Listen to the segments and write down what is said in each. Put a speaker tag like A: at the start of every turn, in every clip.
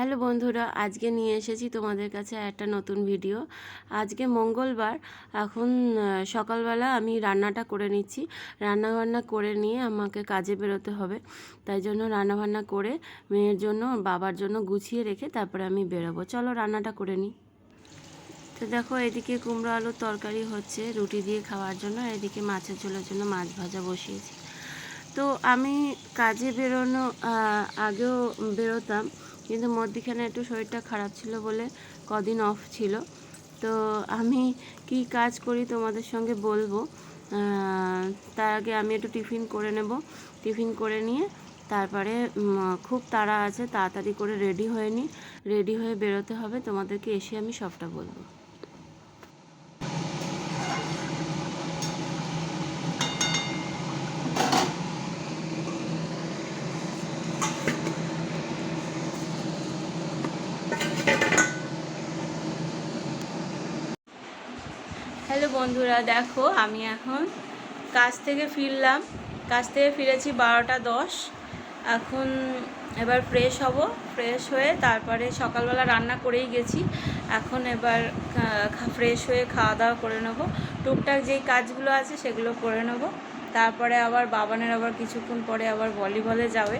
A: Hello বন্ধুরা, আজকে নিয়ে এসেছি তোমাদের কাছে একটা নতুন ভিডিও। আজকে মঙ্গলবার, এখন সকালবেলা আমি রান্নাটা করে নিচ্ছি। রান্নাবান্না করে নিয়ে আমাকে কাজে বেরোতে হবে। তাই জন্য রান্নাবান্না করে মেয়ের জন্য, বাবার জন্য গুছিয়ে রেখে তারপরে আমি বেরোবো। চলো রান্নাটা করে নিই। তো দেখো, এদিকে কুমড়ো আলুর তরকারি হচ্ছে রুটি দিয়ে খাওয়ার জন্য এদিকে মাছের ঝোলের জন্য মাছ ভাজা বসিয়েছি। তো আমি কাজে বেরোনো আগেও বেরোতাম। কিন্তু মধ্যিখানে একটু শরীরটা খারাপ ছিল বলে কদিন অফ ছিল। তো আমি কি কাজ করি তোমাদের সঙ্গে বলব। তার আগে আমি একটু টিফিন করে নেব। টিফিন করে নিয়ে তারপরে খুব তাড়া আছে, তাড়াতাড়ি করে রেডি হয়ে নিই রেডি হয়ে বেরোতে হবে। তোমাদেরকে এসে আমি সবটা বলব। হ্যালো বন্ধুরা, দেখো আমি এখন কাজ থেকে ফিরলাম। কাজ থেকে ফিরেছি বারোটা দশ। এখন এবার ফ্রেশ হব ফ্রেশ হয়ে তারপরে সকালবেলা রান্না করেই গেছি। এখন এবার ফ্রেশ হয়ে খাওয়া দাওয়া করে নেব। টুকটাক যেই কাজগুলো আছে সেগুলো করে নেব। তারপরে আবার বাবানের আবার কিছুক্ষণ পরে আবার ভলিবলে যাবে।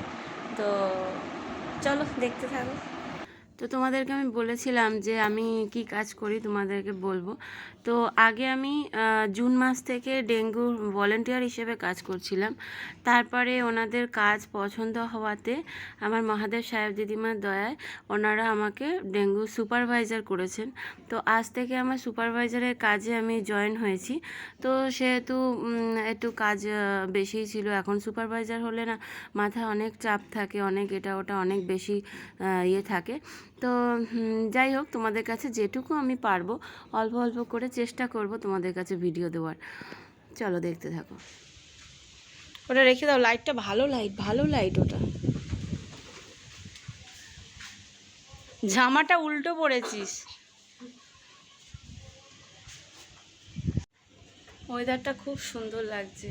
A: তো চলো দেখতে থাকো। তো তোমাদেরকে আমি বলেছিলাম যে আমি কি কাজ করি তোমাদেরকে বলব। তো আগে আমি জুন মাস থেকে ডেঙ্গু ভলেন্টিয়ার হিসেবে কাজ করছিলাম। তারপরে ওনাদের কাজ পছন্দ হওয়াতে আমার মহাদেব সাহেব দিদিমার দয়ায় ওনারা আমাকে ডেঙ্গু সুপারভাইজার করেছেন। তো আজ থেকে আমার সুপারভাইজারের কাজে আমি জয়েন হয়েছি। তো সেহেতু একটু কাজ বেশিই ছিল। এখন সুপারভাইজার হলে না মাথায় অনেক চাপ থাকে, অনেক এটা ওটা অনেক বেশি ইয়ে থাকে। তো যাই হোক, তোমাদের কাছে যেটুকু আমি পারব, অল্প অল্প করে চেষ্টা করব তোমাদের কাছে ভিডিও দেওয়ার। চলো, দেখতে থাকো। ওটা রেখে দাও লাইটটা ভালো লাইট ভালো লাইট ওটা। জামাটা উল্টো পড়েছিস। ওয়েদারটা খুব সুন্দর লাগছে।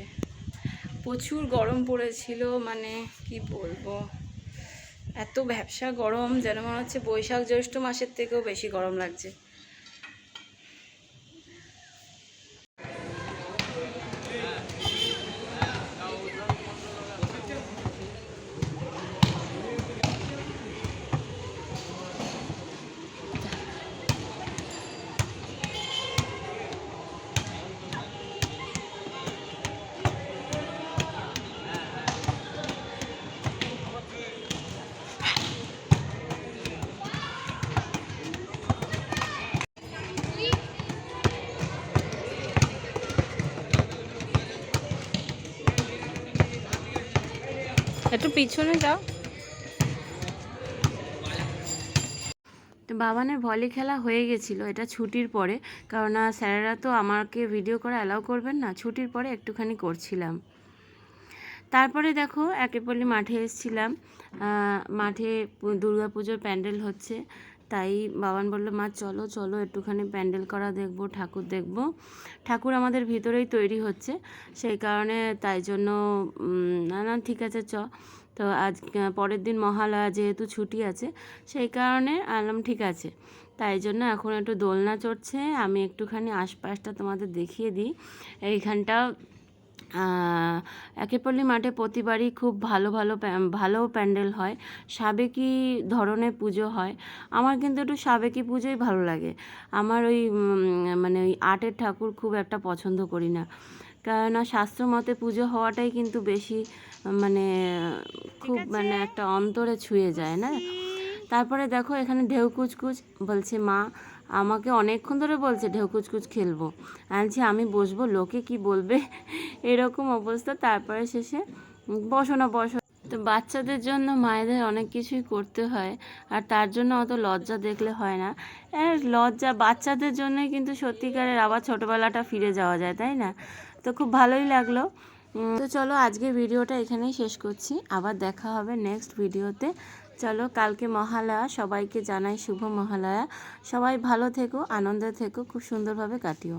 A: প্রচুর গরম পড়েছিল মানে কি বলব? এত ব্যবসা গরম যেন মনে হচ্ছে বৈশাখ জ্যৈষ্ঠ মাসের থেকেও বেশি গরম লাগছে। একটু পিছনে যাও। তো বাবানের ভলি খেলা হয়ে গেছিল, এটা ছুটির পরে। কারণ স্যারেরা তো আমাকে ভিডিও করে অ্যালাউ করবেন না, ছুটির পরে একটুখানি করছিলাম। তারপরে দেখো একেপল্লি মাঠে এসেছিলাম। মাঠে দুর্গাপুজোর প্যান্ডেল হচ্ছে। তাই বাবান বলল, মা, চলো চলো, একটুখানি প্যান্ডেল করা দেখব, ঠাকুর দেখব। ঠাকুর আমাদের ভিতরেই তৈরি হচ্ছে, সেই কারণে তাই জন্য না না, ঠিক আছে, চ। তো আজ পরের দিন মহালয়া যেহেতু ছুটি আছে, সেই কারণে আলাম ঠিক আছে। তাই জন্য এখন একটু দোলনা চড়ছে, আমি একটুখানি আশপাশটা তোমাদের দেখিয়ে দিই। এইখানটা একেপল্লি মাঠে প্রতিবারই খুব ভালো ভালো ভালো প্যান্ডেল হয়। সাবেকি ধরনের পুজো হয়। আমার কিন্তু একটু সাবেকি পুজোই ভালো লাগে। আমার ওই মানে ওই আর্টের ঠাকুর খুব একটা পছন্দ করি না। কেননা শাস্ত্র মতে পুজো হওয়াটাই কিন্তু বেশি মানে খুব মানে একটা অন্তরে ছুঁয়ে যায় না? তারপরে দেখো এখানে ঢেউ কুচকুচ বলছে, মা, আমাকে অনেকক্ষণ ধরে বলছে ঢেউ কুচকুচ খেলব। আনছি, আমি বসবো, লোকে কি বলবে? এরকম অবস্থা। তারপরে শেষে বসো না, বসো। তো বাচ্চাদের জন্য মায়েদের অনেক কিছুই করতে হয়, আর তার জন্য অত লজ্জা দেখলে হয় না। এর লজ্জা বাচ্চাদের জন্যই কিন্তু সত্যিকারের আবার ছোটোবেলাটা ফিরে যাওয়া যায়, তাই না? তো খুব ভালোই লাগল। তো চলো আজকে ভিডিওটা এখানেই শেষ করছি। আবার দেখা হবে নেক্সট ভিডিওতে। চলো কালকে মহালয়া, সবাইকে জানাই শুভ মহালয়া। সবাই ভালো থেকো, আনন্দে থেকো, খুব সুন্দরভাবে কাটিও।